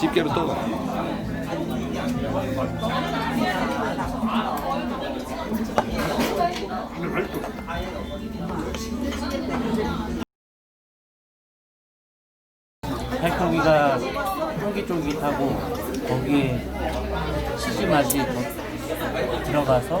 집게로 또 살코기가 쫄깃쫄깃하고 거기에 치즈 맛이 더 들어가서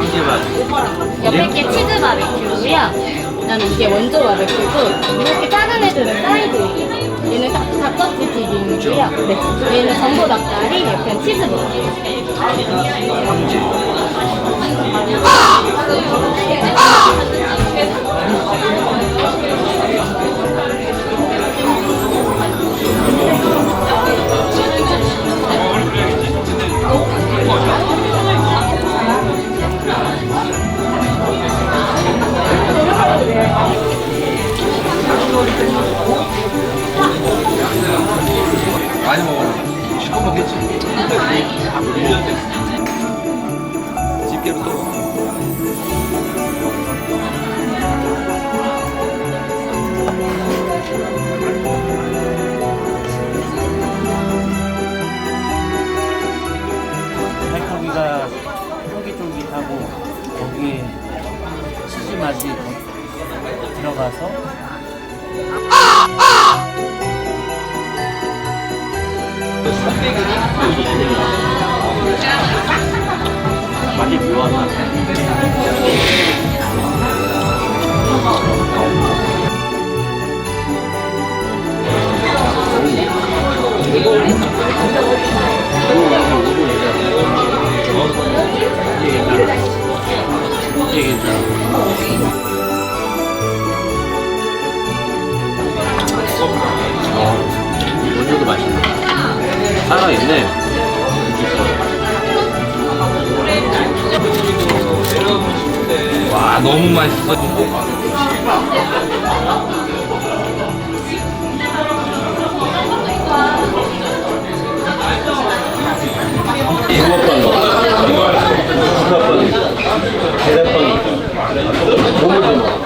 황제밥. 옆에 게 치즈 바베큐고요. 그다음에 이게 원조 바베큐고 이렇게 작은 애들은 사이드예요. 얘는 닭, 닭껍질 튀김이고요. 네. 얘는 전보 닭다리, 옆에는 치즈 바베큐. 집게로 또 살코기가 쫄깃쫄깃하고 거기에 치즈 맛이 더 들어가서 원조도 맛있네. 살아있네. 너무 맛있어 붕어빵, 붕어빵, 계란빵, 몸을 좀 먹어.